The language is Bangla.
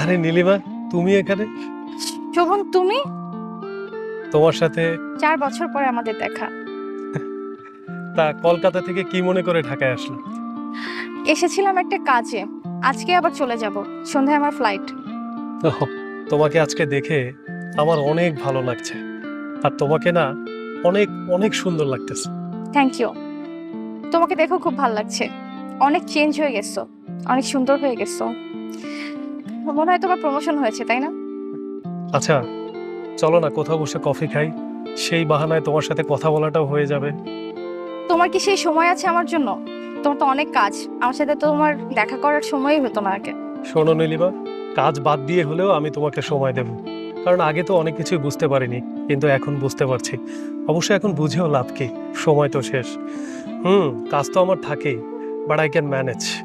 আরে নীলিমা তুমি এখানে? শোভন তুমি? তোমার সাথে চার বছর পরে আমাদের দেখা। তা কলকাতা থেকে কি মনে করে ঢাকায় আসলো? এসেছিলাম একটা কাজে। আজকে আবার চলে যাব। সন্ধ্যায় আমার ফ্লাইট তোমাকে আজকে দেখে আমার অনেক ভালো লাগছে। আর তোমাকে না অনেক অনেক সুন্দর লাগতেছে। থ্যাংক ইউ তোমাকে দেখো খুব ভালো লাগছে। অনেক চেঞ্জ হয়ে গেছো। অনেক সুন্দর হয়ে গেছো। মনে হয় তোমার প্রমোশন হয়েছে তাই না? আচ্ছা চলো না কোথাও বসে কফি খাই। সেই বাহানায় তোমার সাথে কথা বলাটাও হয়ে যাবে। তোমার কি সেই সময় আছে আমার জন্য? তোমার তো অনেক কাজ। আমার সাথে তো তোমার দেখা করার সময়ই হতো না আগে। শোনো নীলিমা কাজ বাদ দিয়ে হলেও আমি তোমাকে সময় দেব। কারণ আগে তো অনেক কিছুই বুঝতে পারিনি কিন্তু এখন বুঝতে পারছি। অবশ্য এখন বুঝেও লাভ কি? সময় তো শেষ। হুম কাজ তো আমার থাকেই বাট আই ক্যান ম্যানেজ